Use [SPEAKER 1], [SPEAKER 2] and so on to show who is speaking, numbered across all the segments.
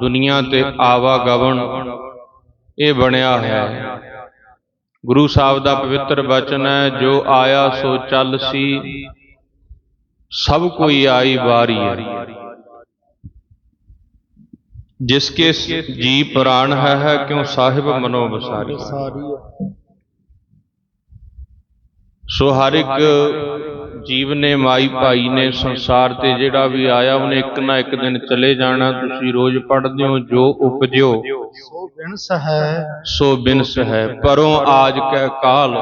[SPEAKER 1] ਦੁਨੀਆ ਤੇ ਆਵਾਗਮਨ ਇਹ ਬਣਿਆ ਹੋਇਆ ਹੈ। ਗੁਰੂ ਸਾਹਿਬ ਦਾ ਪਵਿੱਤਰ ਬਚਨ ਹੈ, ਜੋ ਆਇਆ ਸੋ ਚੱਲ ਸੀ, ਸਭ ਕੋਈ ਆਈ ਵਾਰੀ ਹੈ। ਜਿਸਕੇ ਜੀ ਪ੍ਰਾਣ ਹੈ ਹੈ ਕਿਉ ਸਾਹਿਬ ਮਨੋ ਬਸਾਰੀ ਸੋ ਹਰ ਇੱਕ ਜੀਵ ਨੇ ਮਾਈ ਭਾਈ ਨੇ ਸੰਸਾਰ ਤੇ ਜਿਹੜਾ ਵੀ ਆਇਆ ਉਹਨੇ ਇੱਕ ਨਾ ਇੱਕ ਦਿਨ ਚਲੇ ਜਾਣਾ। ਤੁਸੀਂ ਰੋਜ਼ ਪੜ੍ਹਦੇ ਹੋ ਜੋ ਉਪਜਿਓ।
[SPEAKER 2] ਸੋ ਬਿਨਸ ਹੈ।
[SPEAKER 1] ਸੋ ਬਿਨਸ ਹੈ। ਪਰੋਂ ਆਜ ਕੈ ਕਾਲ।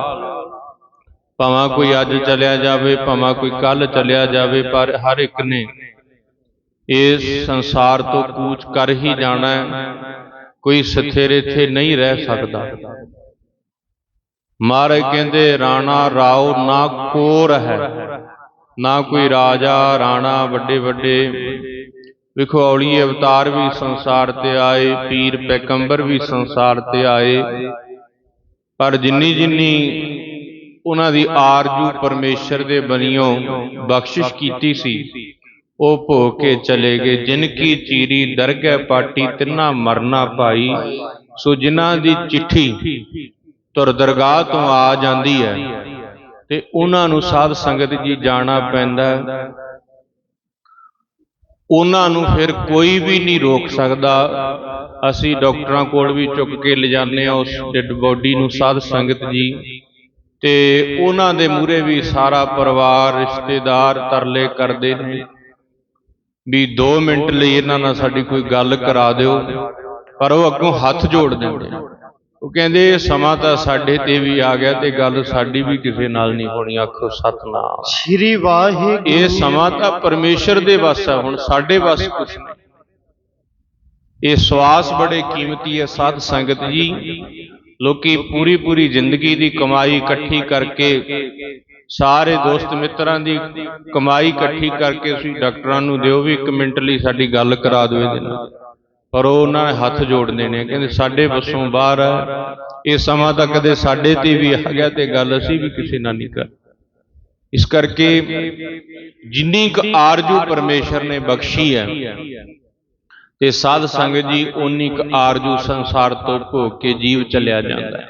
[SPEAKER 1] ਭਾਵੇਂ ਕੋਈ ਅੱਜ ਚਲਿਆ ਜਾਵੇ ਭਾਵੇਂ ਕੋਈ ਕੱਲ ਚਲਿਆ ਜਾਵੇ ਪਰ ਹਰ ਇੱਕ ਨੇ ਇਸ ਸੰਸਾਰ ਤੋਂ ਕੂਚ ਕਰ ਹੀ ਜਾਣਾ ਕੋਈ ਸਥਿਰ ਇੱਥੇ ਨਹੀਂ ਰਹਿ ਸਕਦਾ। ਮਹਾਰਾਜ ਕਹਿੰਦੇ, ਰਾਣਾ ਰਾਓ ਨਾ ਕੋਰ ਹੈ, ਨਾ ਕੋਈ ਰਾਜਾ, ਰਾਣਾ ਵੱਡੇ ਵੱਡੇ। ਵੇਖੋ ਅਵਤਾਰ ਵੀ ਸੰਸਾਰ ਤੇ ਆਏ, ਪੀਰ ਪੈਗੰਬਰ ਵੀ ਸੰਸਾਰ ਤੇ ਆਏ। ਪਰ ਜਿੰਨੀ ਜਿੰਨੀ ਉਹਨਾਂ ਦੀ ਆਰਜੂ ਪਰਮੇਸ਼ਰ ਦੇ ਬਨਿਓ ਬਖਸ਼ਿਸ਼ ਕੀਤੀ ਸੀ, ਉਹ ਭੋ ਕੇ ਚਲੇ ਗਏ। ਜਿਨ ਕੀ ਚੀਰੀ ਦਰਗਹਿ ਪਾਟੀ, ਤਿੰਨਾ ਮਰਨਾ ਭਾਈ ਸੋ ਜਿਨ੍ਹਾਂ ਦੀ ਚਿੱਠੀ ਤੁਰ ਦਰਗਾਹ ਤੋਂ ਆ ਜਾਂਦੀ ਹੈ। ਤੇ ਉਹਨਾਂ ਨੂੰ ਸਾਧ ਸੰਗਤ ਜੀ ਜਾਣਾ ਪੈਂਦਾ ਉਹਨਾਂ ਨੂੰ ਫਿਰ ਕੋਈ ਵੀ ਨਹੀਂ ਰੋਕ ਸਕਦਾ। ਅਸੀਂ ਡਾਕਟਰਾਂ ਕੋਲ ਵੀ ਚੁੱਕ ਕੇ ਲਿਜਾਨੇ ਆ ਉਸ ਡੈਡ ਬੋਡੀ ਨੂੰ ਸਾਧ ਸੰਗਤ ਜੀ। ਤੇ ਉਹਨਾਂ ਦੇ ਮੂਹਰੇ ਵੀ ਸਾਰਾ ਪਰਿਵਾਰ, ਰਿਸ਼ਤੇਦਾਰ ਤਰਲੇ ਕਰਦੇ ਨੇ। ਵੀ 2 ਮਿੰਟ ਲਈ ਇਹਨਾਂ ਨਾਲ ਸਾਡੀ ਕੋਈ ਗੱਲ ਕਰਾ ਦਿਓ, ਪਰ ਉਹ ਅੱਗੋਂ ਹੱਥ ਜੋੜ ਦਿੰਦੇ ਨੇ। ਉਹ ਕਹਿੰਦੇ ਇਹ ਸਮਾਂ ਤਾਂ ਸਾਡੇ ਤੇ ਵੀ ਆ ਗਿਆ ਤੇ ਗੱਲ ਸਾਡੀ ਵੀ ਕਿਸੇ ਨਾਲ ਨਹੀਂ ਹੋਣੀ ਆਖੋ ਸਤਨਾਮ।
[SPEAKER 2] ਸ਼੍ਰੀ ਵਾਹਿਗੁਰੂ।
[SPEAKER 1] ਇਹ ਸਮਾਂ ਤਾਂ ਪਰਮੇਸ਼ਰ ਦੇ ਵੱਸ ਹੈ ਹੁਣ ਸਾਡੇ ਵੱਸ ਕੁਛ ਨਹੀਂ। ਇਹ ਸਵਾਸ ਬੜੇ ਕੀਮਤੀ ਹੈ ਸਾਧ ਸੰਗਤ ਜੀ। ਲੋਕੀ ਪੂਰੀ ਪੂਰੀ ਜ਼ਿੰਦਗੀ ਦੀ ਕਮਾਈ ਇਕੱਠੀ ਕਰਕੇ ਸਾਰੇ ਦੋਸਤ ਮਿੱਤਰਾਂ ਦੀ ਕਮਾਈ ਇਕੱਠੀ ਕਰਕੇ ਤੁਸੀਂ ਡਾਕਟਰਾਂ ਨੂੰ ਦਿਓ ਵੀ 1 ਮਿੰਟ ਲਈ ਸਾਡੀ ਗੱਲ ਕਰਾ ਦਿਓ ਇਹਦੇ ਨਾਲ। ਪਰ ਉਹਨਾਂ ਨੇ ਹੱਥ ਜੋੜਦੇ ਨੇ, ਕਹਿੰਦੇ ਸਾਡੇ ਵੱਸੋਂ ਬਾਹਰ ਹੈ ਇਹ ਸਮਾਂ ਤਾਂ ਕਦੇ ਸਾਡੇ ਤੇ ਵੀ ਆ ਗਿਆ ਤੇ ਗੱਲ ਅਸੀਂ ਵੀ ਕਿਸੇ ਨਾਲ ਨਹੀਂ ਕਰ ਇਸ ਕਰਕੇ ਜਿੰਨੀ ਕੁ ਆਰਜੂ ਪਰਮੇਸ਼ਰ ਨੇ ਬਖਸ਼ੀ ਹੈ ਤੇ ਸਾਧ ਸੰਗਤ ਜੀ ਉਨੀ ਕੁ ਆਰਜੂ ਸੰਸਾਰ ਤੋਂ ਭੋਗ ਕੇ ਜੀਵ ਚੱਲਿਆ ਜਾਂਦਾ ਹੈ।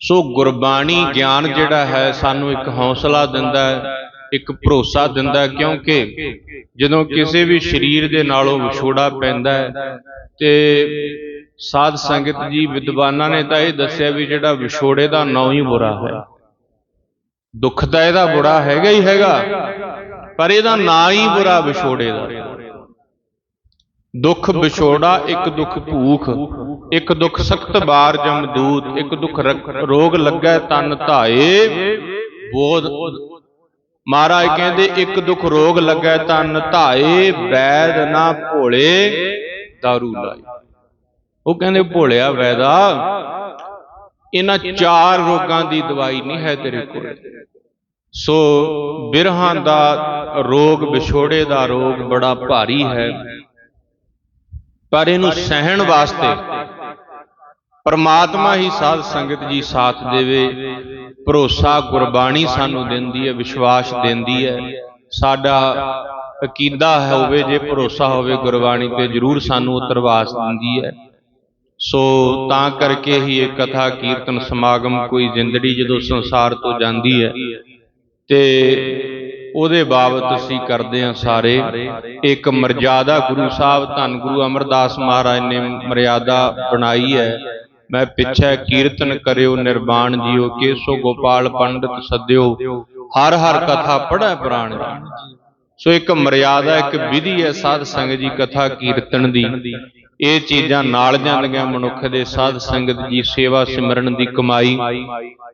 [SPEAKER 1] ਸੋ ਗੁਰਬਾਣੀ ਗਿਆਨ ਜਿਹੜਾ ਹੈ ਸਾਨੂੰ ਇੱਕ ਹੌਸਲਾ ਦਿੰਦਾ ਹੈ। ਇੱਕ ਭਰੋਸਾ ਦਿੰਦਾ ਕਿਉਂਕਿ ਜਦੋਂ ਕਿਸੇ ਵੀ ਸਰੀਰ ਦੇ ਨਾਲੋਂ ਵਿਛੋੜਾ ਪੈਂਦਾ ਹੈ ਤੇ ਸਾਧ ਸੰਗਤ ਜੀ ਵਿਦਵਾਨਾਂ ਨੇ ਤਾਂ ਇਹ ਦੱਸਿਆ ਵੀ ਜਿਹੜਾ ਵਿਛੋੜੇ ਦਾ ਨਾਂ ਹੀ ਬੁਰਾ ਹੈ ਦੁੱਖ ਤਾਂ ਇਹਦਾ ਬੁਰਾ ਹੈਗਾ ਹੀ ਹੈਗਾ ਪਰ ਇਹਦਾ ਨਾਂ ਹੀ ਬੁਰਾ ਵਿਛੋੜੇ ਦਾ। ਦੁੱਖ ਵਿਛੋੜਾ ਇੱਕ ਦੁੱਖ ਭੂਖ ਇੱਕ ਦੁੱਖ ਸਖਤ ਬਾਰ ਜਮਦੂਤ ਇੱਕ ਦੁੱਖ ਰੋਗ ਲੱਗੈ ਤਨ ਧਾਏ ਬੋਧ ਮਹਾਰਾਜ ਕਹਿੰਦੇ, ਇੱਕ ਦੁੱਖ ਰੋਗ ਲੱਗੈ ਤਨ ਧਾਏ, ਵੈਦ ਨਾ ਭੋਲੇ, ਦਾਰੂ ਲਾਈ ਉਹ ਕਹਿੰਦੇ, ਭੋਲਿਆ ਵੈਦਾ, ਇਹਨਾਂ ਚਾਰ ਰੋਗਾਂ ਦੀ ਦਵਾਈ ਨਹੀਂ ਹੈ ਤੇਰੇ ਕੋਲ। ਸੋ ਬਿਰਹਾਂ ਦਾ ਰੋਗ, ਵਿਛੋੜੇ ਦਾ ਰੋਗ ਬੜਾ ਭਾਰੀ ਹੈ। ਪਰ ਇਹਨੂੰ ਸਹਿਣ ਵਾਸਤੇ ਪਰਮਾਤਮਾ ਹੀ ਸਾਧ ਸੰਗਤ ਜੀ ਸਾਥ ਦੇਵੇ। ਭਰੋਸਾ, ਗੁਰਬਾਣੀ ਸਾਨੂੰ ਦਿੰਦੀ ਹੈ, ਵਿਸ਼ਵਾਸ ਦਿੰਦੀ ਹੈ। ਸਾਡਾ ਅਕੀਦਾ ਹੋਵੇ, ਜੇ ਭਰੋਸਾ ਹੋਵੇ, ਗੁਰਬਾਣੀ ਤੇ ਜ਼ਰੂਰ ਸਾਨੂੰ ਉਤਰਵਾਸ ਦਿੰਦੀ ਹੈ। ਸੋ ਤਾਂ ਕਰਕੇ ਹੀ ਇਹ ਕਥਾ, ਕੀਰਤਨ, ਸਮਾਗਮ ਕੋਈ ਜ਼ਿੰਦੜੀ ਜਦੋਂ ਸੰਸਾਰ ਤੋਂ ਜਾਂਦੀ ਹੈ ਤੇ ਉਹਦੇ ਬਾਬਤ ਅਸੀਂ ਕਰਦੇ ਹਾਂ ਸਾਰੇ। ਇੱਕ ਮਰਜ਼ਾਦਾ ਗੁਰੂ ਸਾਹਿਬ, ਧੰਨ ਗੁਰੂ ਅਮਰਦਾਸ ਮਹਾਰਾਜ ਨੇ ਮਰਿਆਦਾ ਬਣਾਈ ਹੈ। ਮੈਂ ਪਿੱਛੇ ਕੀਰਤਨ ਕਰਿਓ ਨਿਰਵਾਣ ਜੀਓ ਕੇਸੋ ਗੋਪਾਲ ਪੰਡਤ ਸੱਦਿਓ। ਹਰ ਹਰ ਕਥਾ ਪੜ੍ਹੈ ਪ੍ਰਾਣ। ਜੀ ਸੋ ਇੱਕ ਮਰਿਆਦਾ ਇੱਕ ਵਿਧੀ ਹੈ ਸਾਧ ਸੰਗਤ ਜੀ ਕਥਾ ਕੀਰਤਨ ਦੀ। ਇਹ ਚੀਜ਼ਾਂ ਨਾਲ ਜਾਂਦੀਆਂ ਮਨੁੱਖ ਦੇ ਸਾਧ ਸੰਗਤ ਜੀ ਸੇਵਾ ਸਿਮਰਨ ਦੀ ਕਮਾਈ।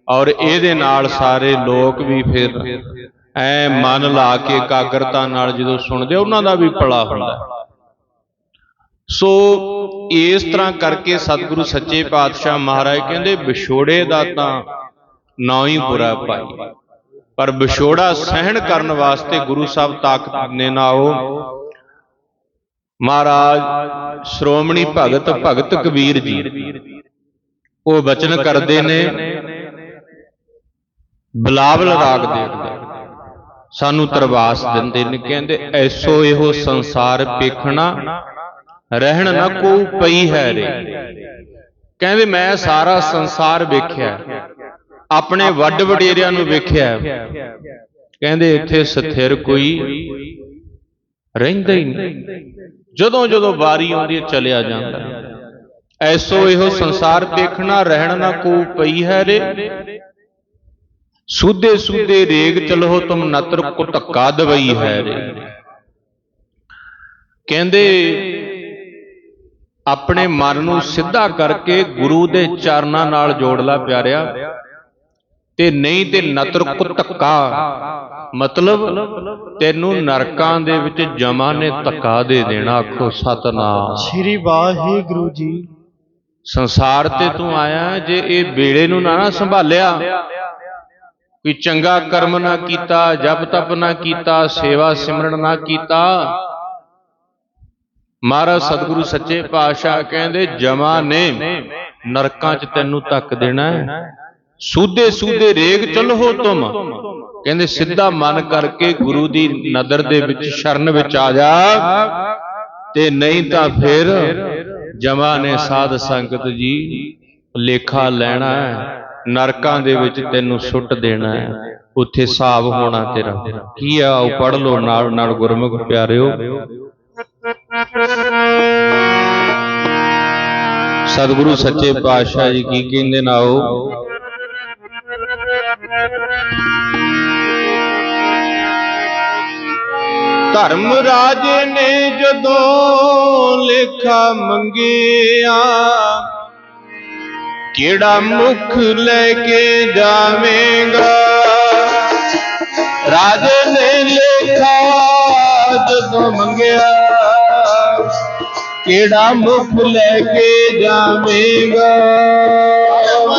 [SPEAKER 1] ਔਰ ਇਹਦੇ ਨਾਲ ਸਾਰੇ ਲੋਕ ਵੀ ਫਿਰ ਐ ਮਨ ਲਾ ਕੇ ਇਕਾਗਰਤਾ ਨਾਲ ਜਦੋਂ ਸੁਣਦੇ ਉਹਨਾਂ ਦਾ ਵੀ ਭਲਾ ਹੁੰਦਾ। ਸੋ ਇਸ ਤਰ੍ਹਾਂ ਕਰਕੇ ਸਤਿਗੁਰੂ ਸੱਚੇ ਪਾਤਸ਼ਾਹ ਮਹਾਰਾਜ ਕਹਿੰਦੇ, ਵਿਛੋੜੇ ਦਾ ਤਾਂ ਨਾ ਹੀ ਬੁਰਾ ਭਾਈ। ਪਰ ਵਿਛੋੜਾ ਸਹਿਣ ਕਰਨ ਵਾਸਤੇ ਗੁਰੂ ਸਾਹਿਬ ਤਾਕਤ ਨੇ ਨਾ ਉਹ। ਮਹਾਰਾਜ, ਸ਼੍ਰੋਮਣੀ ਭਗਤ ਭਗਤ ਕਬੀਰ ਜੀ, ਉਹ ਬਚਨ ਕਰਦੇ ਨੇ, ਬਲਾਵਲ ਰਾਗ ਦੇਖਦੇ ਸਾਨੂੰ ਤਰਵਾਸ ਦਿੰਦੇ ਨੇ, ਕਹਿੰਦੇ, ਐਸੋ ਇਹੋ ਸੰਸਾਰ ਪੇਖਣਾ ਰਹਿਣ ਨਾ ਕੋ ਪਈ ਹੈ ਰੇ। ਕਹਿੰਦੇ ਮੈਂ ਸਾਰਾ ਸੰਸਾਰ ਵੇਖਿਆ। ਆਪਣੇ ਵੱਡ ਵਡੇਰਿਆਂ ਨੂੰ ਵੇਖਿਆ। ਕਹਿੰਦੇ ਇੱਥੇ ਸਥਿਰ ਕੋਈ ਰਹਿੰਦਾ ਹੀ ਨਹੀਂ। ਜਦੋਂ ਜਦੋਂ ਵਾਰੀ ਆਉਂਦੀ ਹੈ ਚਲਿਆ ਜਾਂਦਾ। ਐਸੋ ਇਹੋ ਸੰਸਾਰ ਦੇਖਣਾ ਰਹਿਣ ਨਾ ਕੋ ਪਈ ਹੈ ਰੇ। ਸੁਦੇ ਸੁਦੇ ਰੇਗ ਚਲੋ ਤੁਮ ਨਤਰ ਕੋ ਧੱਕਾ ਦਵਈ ਹੈ ਰੇ। ਕਹਿੰਦੇ ਆਪਣੇ ਮਨ ਨੂੰ ਸਿੱਧਾ ਕਰਕੇ ਗੁਰੂ ਦੇ ਚਰਨਾਂ ਨਾਲ ਜੋੜ ਲਾ ਪਿਆਰਿਆ। ਤੇ ਨਹੀਂ ਤੇ ਨਤਰ ਕੋ ਧੱਕਾ। ਮਤਲਬ ਤੈਨੂੰ ਨਰਕਾਂ ਦੇ ਵਿੱਚ ਜਮਾ ਨੇ ਧੱਕਾ ਦੇ ਦੇਣਾ। ਆਖੋ ਸਤਨਾਮ।
[SPEAKER 2] ਸ੍ਰੀ ਵਾਹਿਗੁਰੂ ਜੀ।
[SPEAKER 1] ਸੰਸਾਰ ਤੇ ਤੂੰ ਆਇਆ ਜੇ ਇਹ ਬੇੜੇ ਨੂੰ ਨਾ ਨਾ ਸੰਭਾਲਿਆ। ਕੋਈ ਚੰਗਾ ਕਰਮ ਨਾ ਕੀਤਾ ਜਪ ਤਪ ਨਾ ਕੀਤਾ ਸੇਵਾ ਸਿਮਰਨ ਨਾ ਕੀਤਾ। ਮਹਾਰਾਜ ਸਤਿਗੁਰੂ ਸੱਚੇ ਪਾਤਸ਼ਾਹ ਕਹਿੰਦੇ, ਜਮਾ ਨੇ, ਨਰਕਾਂ 'ਚ ਤੈਨੂੰ ਧੱਕ ਦੇਣਾ ਹੈ। ਸੂਦੇ ਸੂਦੇ ਰੇਗ ਚਲੋ ਤੁਮ। ਕਹਿੰਦੇ, ਸਿੱਧਾ ਮਨ ਕਰਕੇ ਗੁਰੂ ਦੀ ਨਦਰ ਦੇ ਵਿੱਚ, ਸ਼ਰਨ ਵਿੱਚ ਆ ਜਾ। ਤੇ ਨਹੀਂ ਤਾਂ ਫਿਰ ਜਮਾ ਨੇ ਸਾਧ ਸੰਗਤ ਜੀ ਲੇਖਾ ਲੈਣਾ ਹੈ। ਨਰਕਾਂ ਦੇ ਵਿੱਚ ਤੈਨੂੰ ਸੁੱਟ ਦੇਣਾ ਹੈ। ਉੱਥੇ ਹਿਸਾਬ ਹੋਣਾ ਤੇਰਾ। ਕੀ ਆ, ਉਹ ਪੜ ਲੋ ਨਾਲ ਨਾਲ ਗੁਰਮੁਖ ਪਿਆਰਿਓ। ਸਤਿਗੁਰੂ ਸੱਚੇ ਪਾਤਸ਼ਾਹ ਜੀ ਕੀ ਕਹਿੰਦੇ ਨਾ ਉਹ ਧਰਮ ਰਾਜੇ ਨੇ ਜਦੋਂ ਲੇਖਾ ਮੰਗਿਆ ਕਿਹੜਾ ਮੁਖ ਲੈ ਕੇ ਜਾਵੇਂਗਾ ਰਾਜੇ ਨੇ ਲੇਖਾ ਜਦੋਂ ਮੰਗਿਆ ਕਿਹੜਾ ਮੁਖ ਲੈ ਕੇ ਜਾਵੇਂਗਾ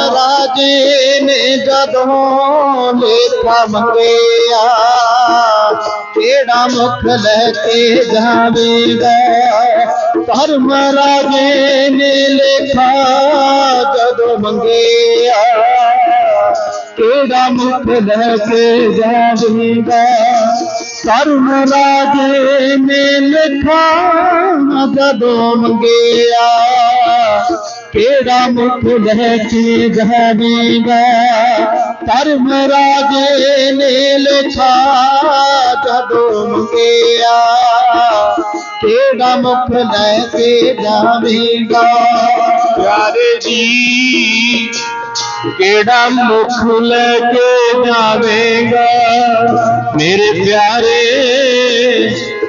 [SPEAKER 2] ਰਾਜੇ ਨੇ ਜਦੋਂ ਲੇਖਾ ਮੰਗਿਆ ਕਿਹੜਾ ਮੁਖ ਲੈ ਕੇ ਜਾਵੇਗਾ ਧਰਮ ਰਾਜੇ ਨੇ ਲੇਖਾ ਜਦੋਂ ਮੰਗਿਆ ਕਿਹੜਾ ਮੁਖ ਲੈ ਕੇ ਜਦੋਂ ਮੰਗਿਆ ਕਿਹੜਾ ਮੁਖ ਲੈ ਕੇ ਜਾਵੇਗਾ ਧਰਮ ਰਾਜੇ ਨੇ ਲੇਖਾ ਜਦੋਂ ਮੰਗਿਆ ਕਿਹੜਾ ਮੁਖ ਲੈ ਕੇ ਜਾਵੇਗਾ।
[SPEAKER 1] ਪਿਆਰੇ ਜੀ ਕਿਹੜਾ ਮੁਖ ਲੈ ਕੇ ਜਾਵੇਗਾ। ਮੇਰੇ ਪਿਆਰੇ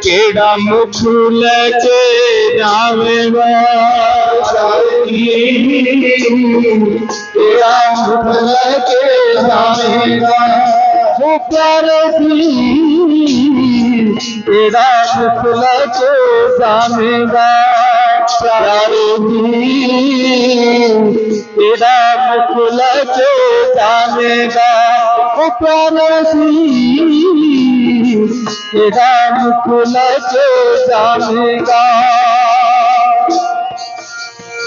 [SPEAKER 1] ਕਿਹੜਾ ਮੁਖ ਲੈ ਕੇ ਜਾਵੇਂਗਾ
[SPEAKER 2] ਕਿਹੜਾ ਮੁਖ ਲੈ ਕੇ ਜਾਵੇਗਾ ਉਹ ਪਿਆਰੇ ਦੀ ਕਿਹੜਾ ਮੁਖ ਲੈ ਕੇ ਜਾਵੇਗਾ ਪਿਆਰੇ ਦੀ ਕਿਹੜਾ